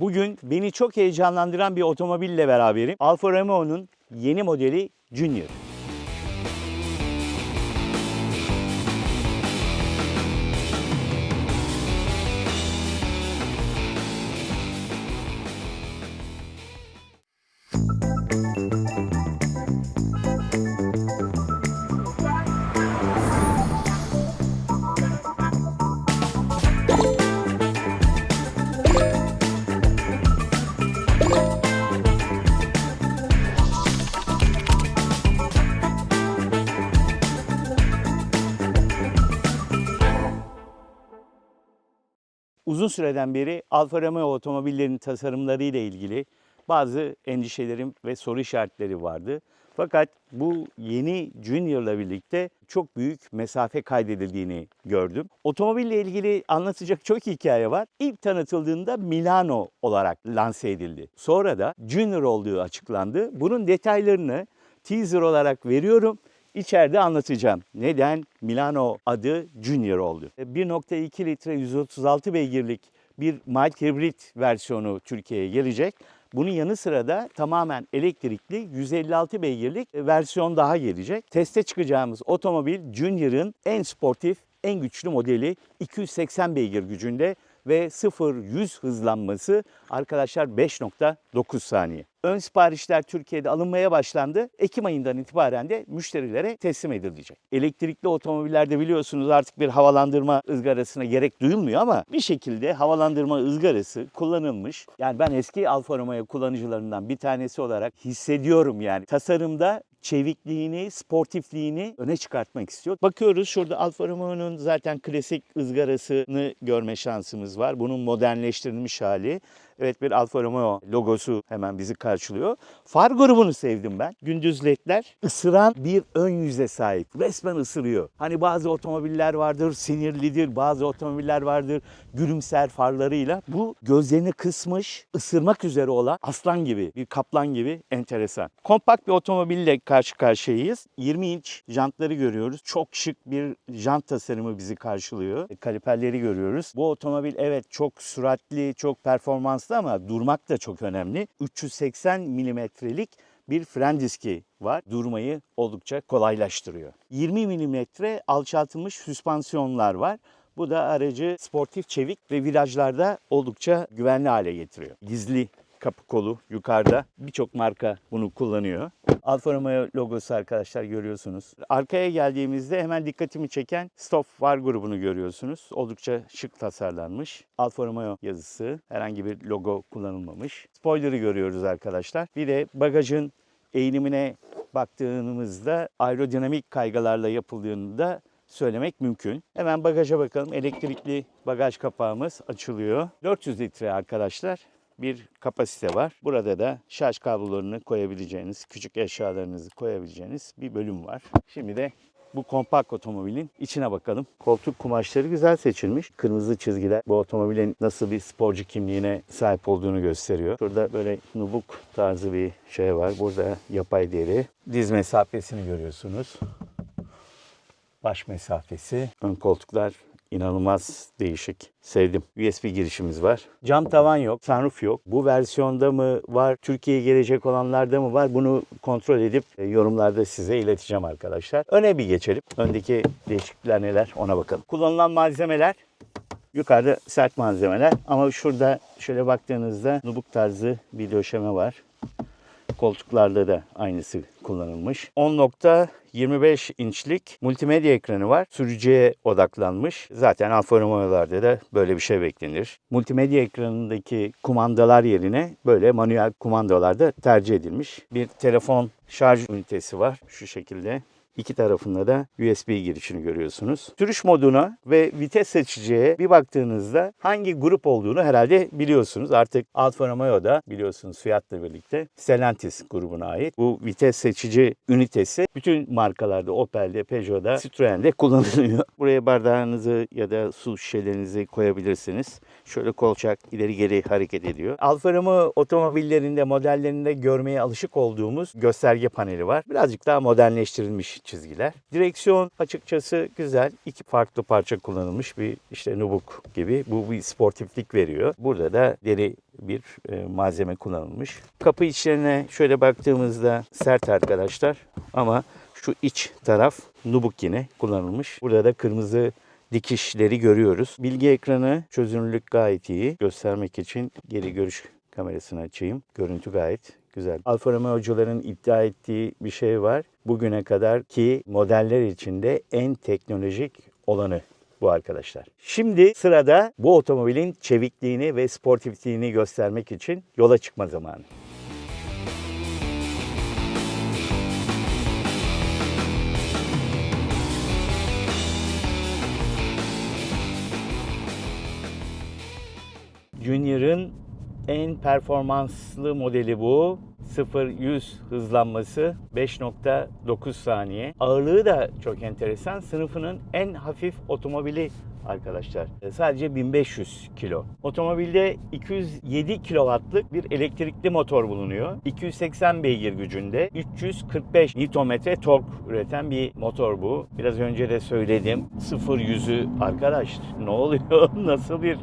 Bugün beni çok heyecanlandıran bir otomobille beraberim. Alfa Romeo'nun yeni modeli Junior. Uzun süreden beri Alfa Romeo otomobillerinin tasarımları ile ilgili bazı endişelerim ve soru işaretleri vardı. Fakat bu yeni Junior'la birlikte çok büyük mesafe kaydedildiğini gördüm. Otomobille ilgili anlatacak çok hikaye var. İlk tanıtıldığında Milano olarak lanse edildi. Sonra da Junior olduğu açıklandı. Bunun detaylarını teaser olarak veriyorum. İçeride anlatacağım. Neden Milano adı Junior oldu? 1.2 litre 136 beygirlik bir mild hibrit versiyonu Türkiye'ye gelecek. Bunun yanı sıra da tamamen elektrikli 156 beygirlik versiyon daha gelecek. Teste çıkacağımız otomobil Junior'ın en sportif, en güçlü modeli 280 beygir gücünde ve 0-100 hızlanması arkadaşlar 5.9 saniye. Ön siparişler Türkiye'de alınmaya başlandı. Ekim ayından itibaren de müşterilere teslim edilecek. Elektrikli otomobillerde biliyorsunuz artık bir havalandırma ızgarasına gerek duyulmuyor ama bir şekilde havalandırma ızgarası kullanılmış. Yani ben eski Alfa Romeo kullanıcılarından bir tanesi olarak hissediyorum yani. Tasarımda çevikliğini, sportifliğini öne çıkartmak istiyor. Bakıyoruz şurada Alfa Romeo'nun zaten klasik ızgarasını görme şansımız var. Bunun modernleştirilmiş hali. Evet bir Alfa Romeo logosu hemen bizi karşılıyor. Far grubunu sevdim ben. Gündüz ledler ısıran bir ön yüze sahip. Resmen ısırıyor. Hani bazı otomobiller vardır sinirlidir, bazı otomobiller vardır gülümser farlarıyla. Bu gözlerini kısmış, ısırmak üzere olan aslan gibi, bir kaplan gibi enteresan. Kompakt bir otomobille karşı karşıyayız. 20 inç jantları görüyoruz. Çok şık bir jant tasarımı bizi karşılıyor. Kaliperleri görüyoruz. Bu otomobil evet çok süratli, çok performanslı ama durmak da çok önemli. 380 milimetrelik bir fren diski var. Durmayı oldukça kolaylaştırıyor. 20 milimetre alçaltılmış süspansiyonlar var. Bu da aracı sportif, çevik ve virajlarda oldukça güvenli hale getiriyor. Gizli kapı kolu yukarıda. Birçok marka bunu kullanıyor. Alfa Romeo logosu arkadaşlar görüyorsunuz. Arkaya geldiğimizde hemen dikkatimi çeken Stop Var grubunu görüyorsunuz. Oldukça şık tasarlanmış. Alfa Romeo yazısı. Herhangi bir logo kullanılmamış. Spoiler'ı görüyoruz arkadaşlar. Bir de bagajın eğilimine baktığımızda aerodinamik kaygılarla yapıldığını da söylemek mümkün. Hemen bagaja bakalım. Elektrikli bagaj kapağımız açılıyor. 400 litre arkadaşlar bir kapasite var. Burada da şarj kablolarını koyabileceğiniz, küçük eşyalarınızı koyabileceğiniz bir bölüm var. Şimdi de bu kompakt otomobilin içine bakalım. Koltuk kumaşları güzel seçilmiş. Kırmızı çizgiler bu otomobilin nasıl bir sporcu kimliğine sahip olduğunu gösteriyor. Şurada böyle nubuk tarzı bir şey var. Burada yapay deri. Diz mesafesini görüyorsunuz. Baş mesafesi. Ön koltuklar inanılmaz değişik. Sevdim. USB girişimiz var. Cam tavan yok, sunroof yok. Bu versiyonda mı var, Türkiye'ye gelecek olanlarda mı var? Bunu kontrol edip e, yorumlarda size ileteceğim arkadaşlar. Öne bir geçelim. Öndeki değişiklikler neler ona bakalım. Kullanılan malzemeler Yukarıda sert malzemeler ama şurada şöyle baktığınızda nubuk tarzı bir döşeme var. Koltuklarda da aynısı kullanılmış. 10.25 inçlik multimedya ekranı var. Sürücüye odaklanmış. Zaten Alfa Romeo'larda da böyle bir şey beklenir. Multimedya ekranındaki kumandalar yerine böyle manuel kumandalar da tercih edilmiş. Bir telefon şarj ünitesi var şu şekilde. İki tarafında da USB girişini görüyorsunuz. Sürüş moduna ve vites seçiciye bir baktığınızda hangi grup olduğunu herhalde biliyorsunuz. Artık Alfa Romeo'da biliyorsunuz Fiat'la birlikte Stellantis grubuna ait. Bu vites seçici ünitesi bütün markalarda Opel'de, Peugeot'da, Citroen'de kullanılıyor. Buraya bardağınızı ya da su şişelerinizi koyabilirsiniz. Şöyle kolçak ileri geri hareket ediyor. Alfa Romeo otomobillerinde, modellerinde görmeye alışık olduğumuz gösterge paneli var. Birazcık daha modernleştirilmiş çizgiler. Direksiyon açıkçası güzel. İki farklı parça kullanılmış bir işte nubuk gibi. Bu bir sportiflik veriyor. Burada da deri bir e, malzeme kullanılmış. Kapı içlerine şöyle baktığımızda sert arkadaşlar ama şu iç taraf nubuk yine kullanılmış. Burada da kırmızı dikişleri görüyoruz. Bilgi ekranı çözünürlük gayet iyi. Göstermek için geri görüş kamerasını açayım. Görüntü gayet güzel. Alfa Romeo'cuların iddia ettiği bir şey var. Bugüne kadar ki modeller içinde en teknolojik olanı bu arkadaşlar. Şimdi sırada bu otomobilin çevikliğini ve sportifliğini göstermek için yola çıkma zamanı. Junior'ın en performanslı modeli bu. 0-100 hızlanması 5.9 saniye. Ağırlığı da çok enteresan. Sınıfının en hafif otomobili arkadaşlar. E, Sadece 1500 kilo. Otomobilde 207 kW'lık bir elektrikli motor bulunuyor. 280 beygir gücünde 345 Nm tork üreten bir motor bu. Biraz önce de söyledim. 0-100'ü arkadaş ne oluyor? Nasıl bir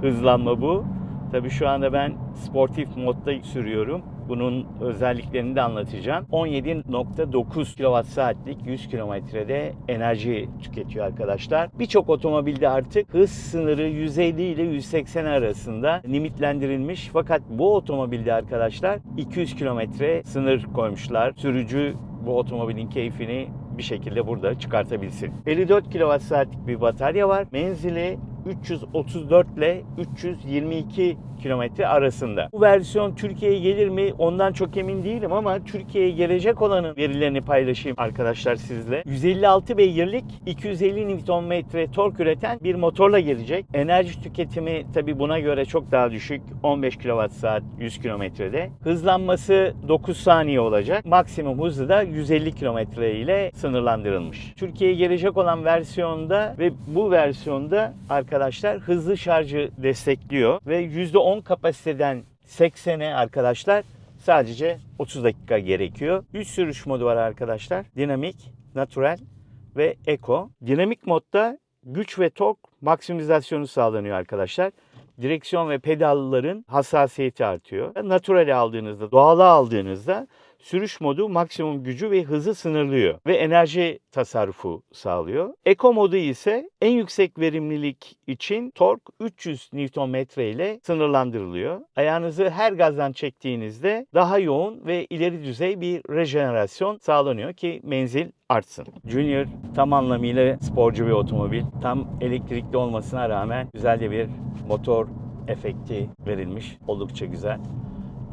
hızlanma bu? Tabii şu anda ben sportif modda sürüyorum. Bunun özelliklerini de anlatacağım. 17.9 kWh 100 kilometrede enerji tüketiyor arkadaşlar. Birçok otomobilde artık hız sınırı 150 ile 180 arasında limitlendirilmiş. Fakat bu otomobilde arkadaşlar 200 kilometre sınır koymuşlar. Sürücü bu otomobilin keyfini bir şekilde burada çıkartabilsin. 54 kWh'lik bir batarya var. Menzili 334 ile 322 kilometre arasında. Bu versiyon Türkiye'ye gelir mi ondan çok emin değilim ama Türkiye'ye gelecek olanın verilerini paylaşayım arkadaşlar sizle. 156 beygirlik 250 Nm tork üreten bir motorla gelecek. Enerji tüketimi tabi buna göre çok daha düşük. 15 kWh 100 kilometrede. Hızlanması 9 saniye olacak. Maksimum hızı da 150 km ile sınırlandırılmış. Türkiye'ye gelecek olan versiyonda ve bu versiyonda arkadaşlar hızlı şarjı destekliyor ve %10 kapasiteden 80'e arkadaşlar sadece 30 dakika gerekiyor. 3 sürüş modu var arkadaşlar. Dinamik, natural ve eco. Dinamik modda güç ve tork maksimizasyonu sağlanıyor arkadaşlar. Direksiyon ve pedalların hassasiyeti artıyor. Natural'i aldığınızda, doğalı aldığınızda sürüş modu maksimum gücü ve hızı sınırlıyor ve enerji tasarrufu sağlıyor. Eco modu ise en yüksek verimlilik için tork 300 Nm ile sınırlandırılıyor. Ayağınızı her gazdan çektiğinizde daha yoğun ve ileri düzey bir rejenerasyon sağlanıyor ki menzil artsın. Junior tam anlamıyla sporcu bir otomobil. Tam elektrikli olmasına rağmen güzel bir motor efekti verilmiş. Oldukça güzel.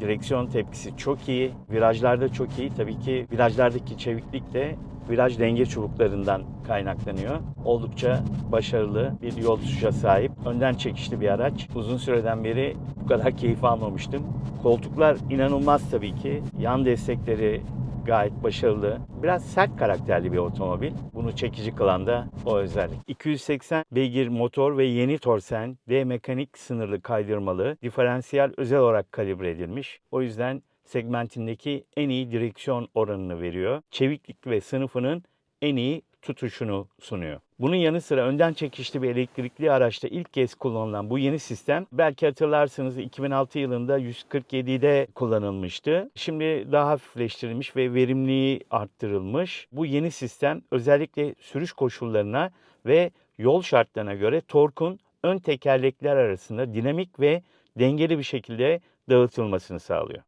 Direksiyon tepkisi çok iyi. Virajlarda çok iyi. Tabii ki virajlardaki çeviklik de viraj denge çubuklarından kaynaklanıyor. Oldukça başarılı bir yol tutuşa sahip. Önden çekişli bir araç. Uzun süreden beri bu kadar keyif almamıştım. Koltuklar inanılmaz tabii ki. Yan destekleri gayet başarılı. Biraz sert karakterli bir otomobil. Bunu çekici kılan da o özellik. 280 beygir motor ve yeni torsen ve mekanik sınırlı kaydırmalı diferansiyel özel olarak kalibre edilmiş. O yüzden segmentindeki en iyi direksiyon oranını veriyor. Çeviklik ve sınıfının en iyi tutuşunu sunuyor. Bunun yanı sıra önden çekişli bir elektrikli araçta ilk kez kullanılan bu yeni sistem belki hatırlarsınız 2006 yılında 147'de kullanılmıştı. Şimdi daha hafifleştirilmiş ve verimliliği arttırılmış. Bu yeni sistem özellikle sürüş koşullarına ve yol şartlarına göre torkun ön tekerlekler arasında dinamik ve dengeli bir şekilde dağıtılmasını sağlıyor.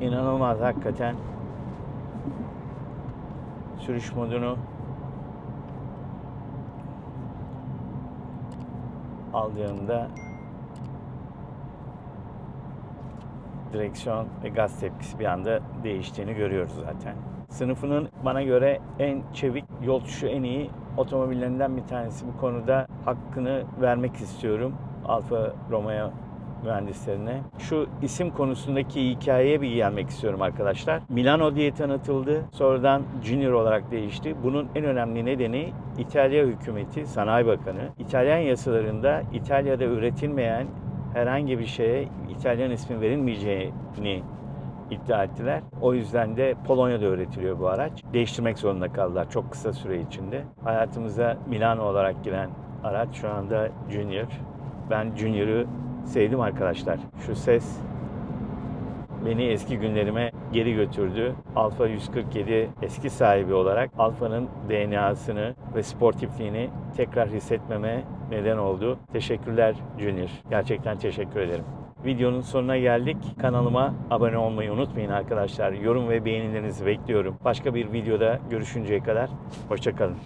İnanılmaz hakikaten. Sürüş modunu aldığımda direksiyon ve gaz tepkisi bir anda değiştiğini görüyoruz zaten. Sınıfının bana göre en çevik, yol tutuşu en iyi otomobillerinden bir tanesi. Bu konuda hakkını vermek istiyorum Alfa Romeo mühendislerine. Şu isim konusundaki hikayeye bir gelmek istiyorum arkadaşlar. Milano diye tanıtıldı. Sonradan Junior olarak değişti. Bunun en önemli nedeni İtalya hükümeti, Sanayi Bakanı, İtalyan yasalarında İtalya'da üretilmeyen herhangi bir şeye İtalyan ismi verilmeyeceğini iddia ettiler. O yüzden de Polonya'da üretiliyor bu araç. Değiştirmek zorunda kaldılar çok kısa süre içinde. Hayatımıza Milano olarak giren araç şu anda Junior. Ben Junior'ı sevdim arkadaşlar. Şu ses beni eski günlerime geri götürdü. Alfa 147 eski sahibi olarak Alfa'nın DNA'sını ve sportifliğini tekrar hissetmeme neden oldu. Teşekkürler Junior. Gerçekten teşekkür ederim. Videonun sonuna geldik. Kanalıma abone olmayı unutmayın arkadaşlar. Yorum ve beğenilerinizi bekliyorum. Başka bir videoda görüşünceye kadar hoşçakalın.